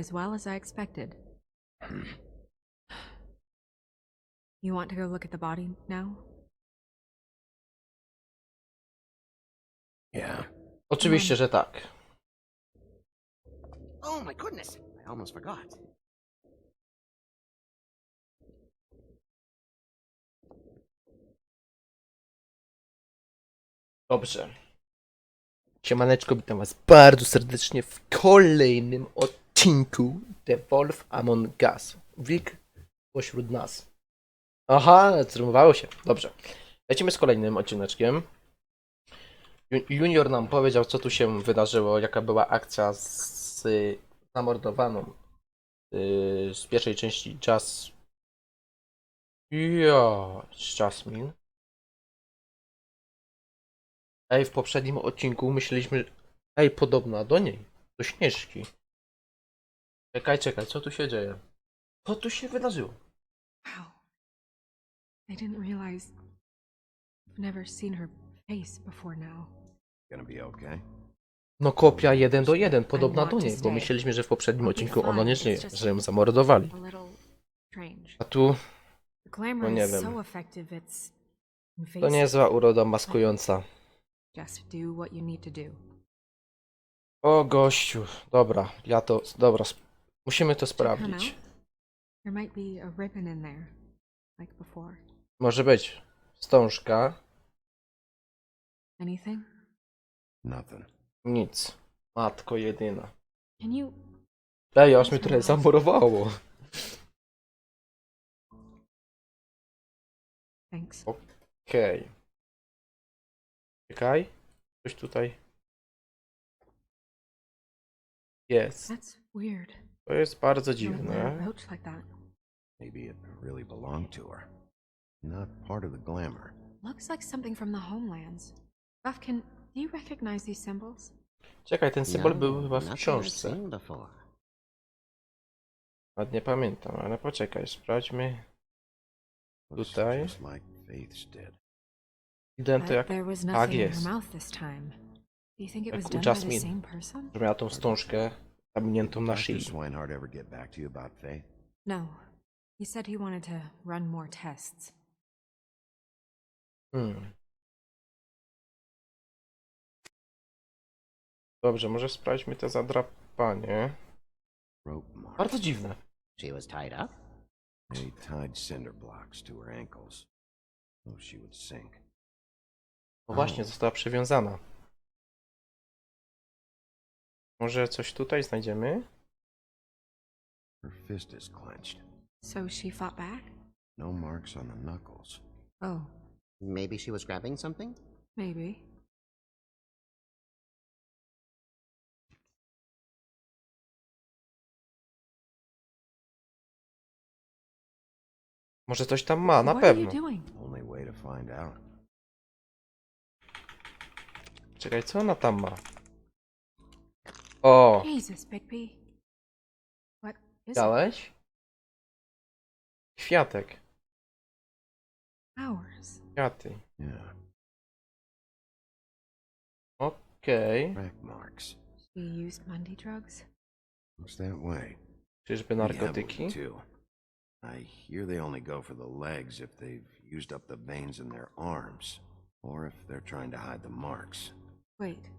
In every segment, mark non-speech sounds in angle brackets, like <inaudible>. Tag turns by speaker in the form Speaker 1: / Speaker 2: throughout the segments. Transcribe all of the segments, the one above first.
Speaker 1: as well as I expected. <sighs> You want to go look at the body now?
Speaker 2: Yeah.
Speaker 3: Oczywiście, że tak.
Speaker 4: Oh my goodness! I almost forgot.
Speaker 3: Dobrze. Siemaneczko, witam was bardzo serdecznie w kolejnym odcinku The Wolf Among Us. Wilk pośród nas. Aha, zrymowało się. Dobrze. Lecimy z kolejnym odcineczkiem. Ju- Junior nam powiedział, co tu się wydarzyło, jaka była akcja z zamordowaną yy, z pierwszej części Jas... Ja, Jasmine. Ej, w poprzednim odcinku myśleliśmy, ej, podobna do niej, do Śnieżki. Czekaj, czekaj, co tu się dzieje? Co tu się wydarzyło?
Speaker 1: Wow. I didn't realize. I've never seen her face before now.
Speaker 2: Gonna be okay?
Speaker 3: No kopia jeden do jeden, podobna
Speaker 1: want
Speaker 3: do niej, bo myśleliśmy, że w poprzednim odcinku ona nie żyje, że ją zamordowali.
Speaker 1: A
Speaker 3: tu
Speaker 1: glamour
Speaker 3: nie wiem. to niezła uroda maskująca. O gościu, dobra, ja to, dobra, musimy to sprawdzić.
Speaker 1: out. There might be a ribbon in there, like before.
Speaker 3: Może być wstążka,
Speaker 1: Anything?
Speaker 2: Nothing.
Speaker 3: nic. Matko jedyna.
Speaker 1: Can you?
Speaker 3: Ej, aż mnie trochę zamurowało.
Speaker 1: Thanks.
Speaker 3: Okej. Czekaj. Coś tutaj. Jest.
Speaker 1: That's weird.
Speaker 3: To jest bardzo dziwne.
Speaker 1: brooch like that.
Speaker 2: Maybe it really belonged to her. Not part of the glamour.
Speaker 1: Looks like something from the homelands. Buffkin, do you recognize these symbols?
Speaker 3: Czekaj, ten symbol
Speaker 4: No,
Speaker 3: był chyba w książce.
Speaker 4: seen before.
Speaker 3: Nawet nie pamiętam, ale poczekaj, sprawdźmy. Tutaj.
Speaker 2: Just like Faith's did.
Speaker 3: Identy jak
Speaker 1: there was
Speaker 3: tak
Speaker 1: nothing in
Speaker 3: jest.
Speaker 1: her mouth this time. Do you think it
Speaker 3: Jak
Speaker 1: was
Speaker 3: u
Speaker 1: done by the
Speaker 3: Jasmine.
Speaker 1: same person?
Speaker 3: że miała tą wstążkę zamkniętą na
Speaker 2: Dr.
Speaker 3: szyi.
Speaker 2: Swinehart ever get back to you about Faith?
Speaker 1: No. He said he wanted to run more tests.
Speaker 3: Hmm. Dobrze, może sprawdźmy te zadrapanie.
Speaker 2: Rope marks.
Speaker 3: Bardzo dziwne.
Speaker 4: She was tied up?
Speaker 2: They tied cinder blocks to her ankles. So she would sink.
Speaker 3: No właśnie, została przywiązana. Może coś tutaj znajdziemy?
Speaker 2: Her fist is clenched.
Speaker 1: So she fought back?
Speaker 2: No marks on the knuckles.
Speaker 1: Oh,
Speaker 4: Maybe she was grabbing something?
Speaker 1: maybe.
Speaker 3: Może coś tam ma, na
Speaker 1: what are you
Speaker 3: pewno.
Speaker 1: doing?
Speaker 2: Only way to find out.
Speaker 3: Czekaj, co ona tam ma? O,
Speaker 1: Jesus, Bigby. What is it?
Speaker 3: widziałeś? Kwiatek.
Speaker 1: Flowers.
Speaker 3: Kwiaty.
Speaker 2: Yeah.
Speaker 3: Okej.
Speaker 2: Crack marks.
Speaker 1: She used Mundy drugs?
Speaker 2: Looks that way.
Speaker 3: Czyżby narkotyki?
Speaker 2: Yeah, too. I hear they only go for the legs if they've used up the veins in their arms, or if they're trying to hide the marks.
Speaker 1: Wait.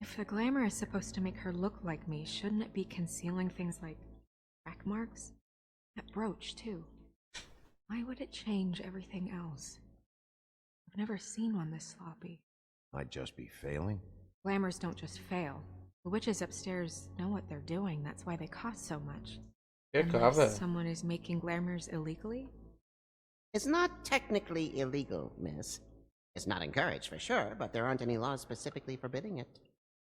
Speaker 1: If the glamour is supposed to make her look like me, shouldn't it be concealing things like crack marks? That brooch, too. Why would it change everything else? I've never seen one this sloppy.
Speaker 2: Might just be failing.
Speaker 1: Glamours don't just fail. The witches upstairs know what they're doing, that's why they cost so much.
Speaker 3: Ciekawe.
Speaker 1: Unless someone is making glamours illegally?
Speaker 4: It's not technically illegal, miss. It's not encouraged for sure, but there aren't any laws specifically forbidding it.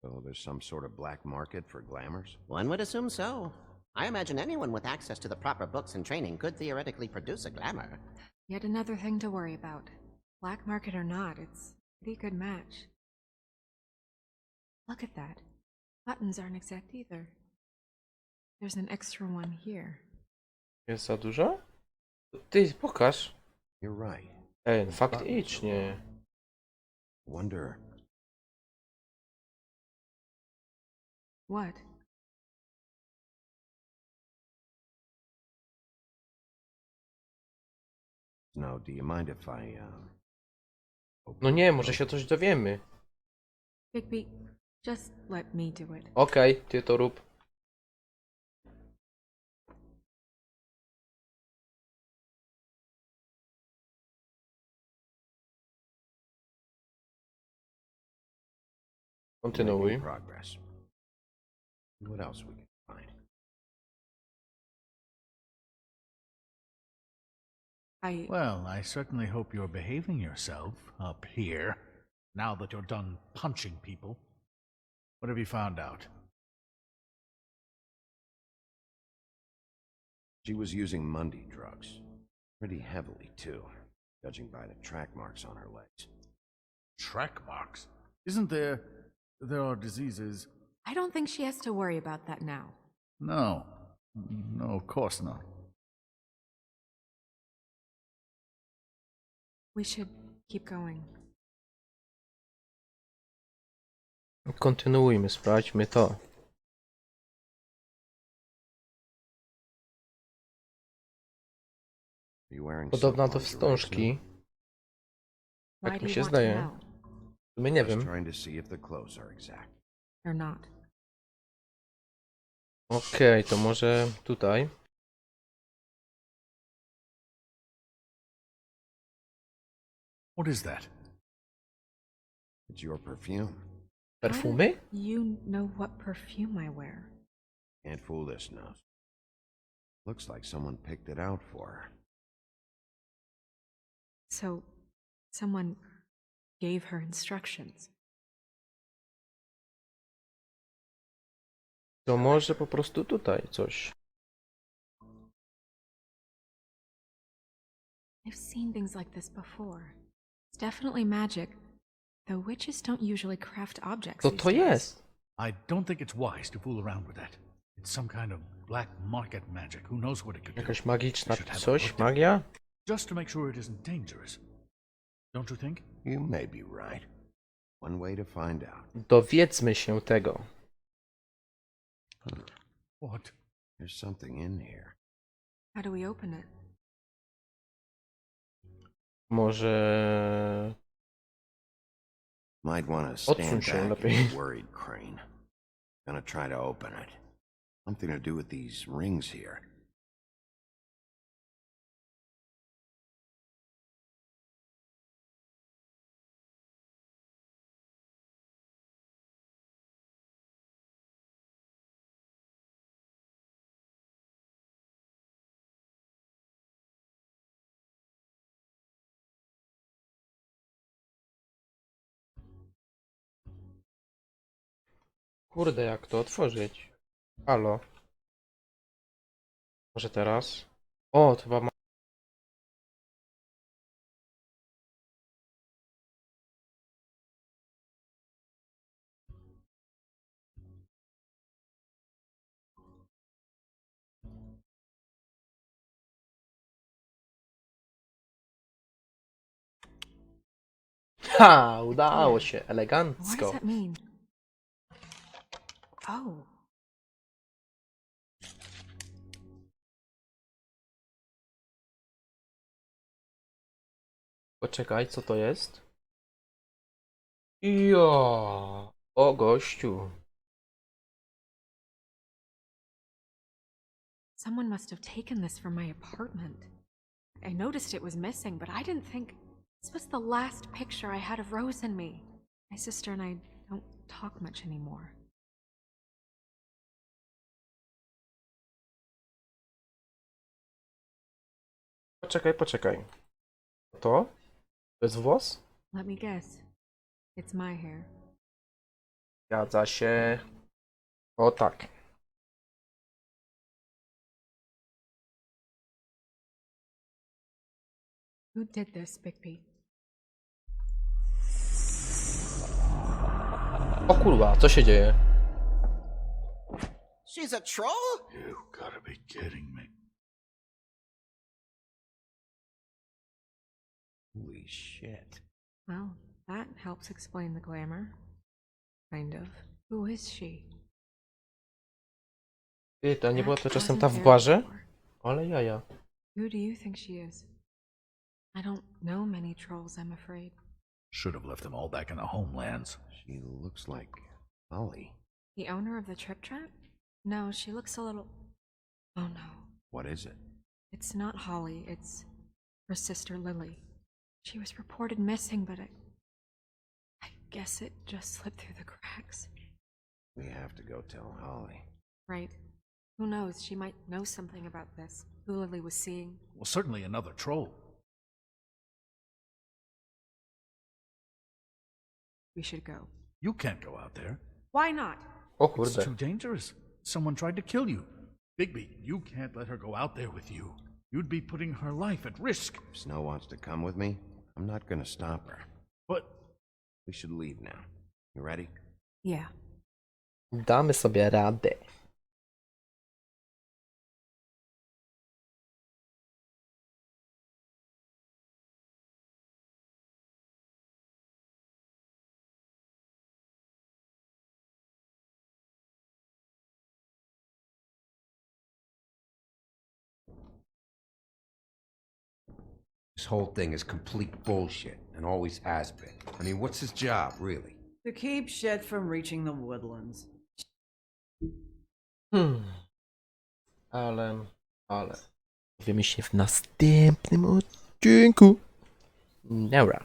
Speaker 2: So there's some sort of black market for glamours?
Speaker 4: One would assume so. I imagine anyone with access to the proper books and training could theoretically produce a glamour.
Speaker 1: Yet another thing to worry about. Black market or not, it's a pretty good match. Look at that. Buttons aren't exact either. There's an extra one here.
Speaker 3: Jest za dużo? Ty, pokaż.
Speaker 2: You're right.
Speaker 3: Ej, no faktycznie.
Speaker 2: Wonder.
Speaker 1: what
Speaker 2: Now, do you mind if I, uh,
Speaker 3: No nie, może się coś dowiemy.
Speaker 1: Bigby, just let me do it.
Speaker 3: Okej, ty to rób.
Speaker 2: Progress. What else we can find?
Speaker 1: I.
Speaker 5: Well, I certainly hope you're behaving yourself up here, now that you're done punching people. What have you found out?
Speaker 2: She was using Mundy drugs. Pretty heavily, too, judging by the track marks on her legs.
Speaker 5: Track marks? Isn't there. There are diseases.
Speaker 1: I don't think she has to worry about that now.
Speaker 5: No. No, of course not.
Speaker 1: We should keep going.
Speaker 3: Kontynuujmy, sprawdźmy to.
Speaker 2: Are you wearing
Speaker 3: Podobna do
Speaker 2: silk lingerie,
Speaker 3: wstążki.
Speaker 2: too?
Speaker 1: Why
Speaker 3: Tak
Speaker 1: do
Speaker 3: mi
Speaker 1: you
Speaker 3: się
Speaker 1: want
Speaker 3: zdaje.
Speaker 1: to know?
Speaker 3: W sumie nie
Speaker 2: Just
Speaker 3: wiem.
Speaker 2: trying to see if the clothes are exact.
Speaker 1: They're not.
Speaker 3: Okej, to może tutaj.
Speaker 5: What is that?
Speaker 2: It's your perfume.
Speaker 3: Perfumy?
Speaker 1: You know what perfume I wear.
Speaker 2: Can't fool this nose. Looks like someone picked it out for her.
Speaker 1: So, someone gave her instructions.
Speaker 3: To może po prostu tutaj coś.
Speaker 1: I've seen things like this before. It's definitely magic. Though witches don't usually craft objects.
Speaker 3: Co
Speaker 1: these
Speaker 3: to
Speaker 1: days.
Speaker 3: jest?
Speaker 5: I don't think it's wise to fool around with that. It's some kind of black market magic. Who knows what it could do?
Speaker 3: Jakaś magiczna
Speaker 5: Should have a
Speaker 3: coś? Magia?
Speaker 5: Just to make sure it isn't dangerous. Don't you think?
Speaker 2: You may be right. One way to find out.
Speaker 3: Dowiedzmy się tego.
Speaker 5: What?
Speaker 2: There's something in here.
Speaker 1: How do we open it?
Speaker 3: Może...
Speaker 2: Might want to
Speaker 3: Odsuń
Speaker 2: stand
Speaker 3: się
Speaker 2: back
Speaker 3: lepiej.
Speaker 2: and be <laughs> worried, Crane. Gonna try to open it. Something to do with these rings here.
Speaker 3: Kurde, jak to otworzyć? Halo? Może teraz? O, to chyba ma... Ha! Udało się, elegancko.
Speaker 1: That mean? Oh.
Speaker 3: Poczekaj, co to jest? Ja, o gościu.
Speaker 1: Someone must have taken this from my apartment. I noticed it was missing, but I didn't think this was the last picture I had of Rose and me. My sister and I don't talk much anymore.
Speaker 3: Poczekaj, poczekaj. To? To jest włos?
Speaker 1: Let me guess. It's my hair.
Speaker 3: Zgadza się. O tak.
Speaker 1: Who did this, Bigby?
Speaker 3: O kurwa, co się dzieje?
Speaker 4: She's a troll?
Speaker 5: You gotta be kidding me.
Speaker 2: Holy shit.
Speaker 1: Well, that helps explain the glamour. Kind of. Who is she?
Speaker 3: Ty, to nie była to
Speaker 1: That
Speaker 3: czasem
Speaker 1: wasn't
Speaker 3: ta w
Speaker 1: there
Speaker 3: barze? Ale jaja.
Speaker 1: Who do you think she is? I don't know many trolls, I'm afraid.
Speaker 5: Should have left them all back in the homelands.
Speaker 2: She looks like Holly.
Speaker 1: The owner of the Trip Trap? No, she looks a little. Oh no.
Speaker 2: What is it?
Speaker 1: It's not Holly, it's her sister Lily. She was reported missing, but I. I guess it just slipped through the cracks.
Speaker 2: We have to go tell Holly.
Speaker 1: Right. Who knows? She might know something about this. Who Lily was seeing.
Speaker 5: Well, certainly another troll.
Speaker 1: We should go.
Speaker 5: You can't go out there.
Speaker 1: Why not?
Speaker 3: Oh, o
Speaker 5: It's
Speaker 3: kurde.
Speaker 5: too dangerous. Someone tried to kill you. Bigby, you can't let her go out there with you. You'd be putting her life at risk.
Speaker 2: Snow wants to come with me, I'm not gonna stop her.
Speaker 5: But
Speaker 2: We should leave now. You ready?
Speaker 1: Yeah.
Speaker 3: Damy sobie radę.
Speaker 6: This whole thing is complete bullshit and always has been. I mean, what's his job, really?
Speaker 7: To keep shit from reaching the woodlands.
Speaker 3: Hmm. Ale, ale. Dowiemy się w następnym odcinku. Dobra.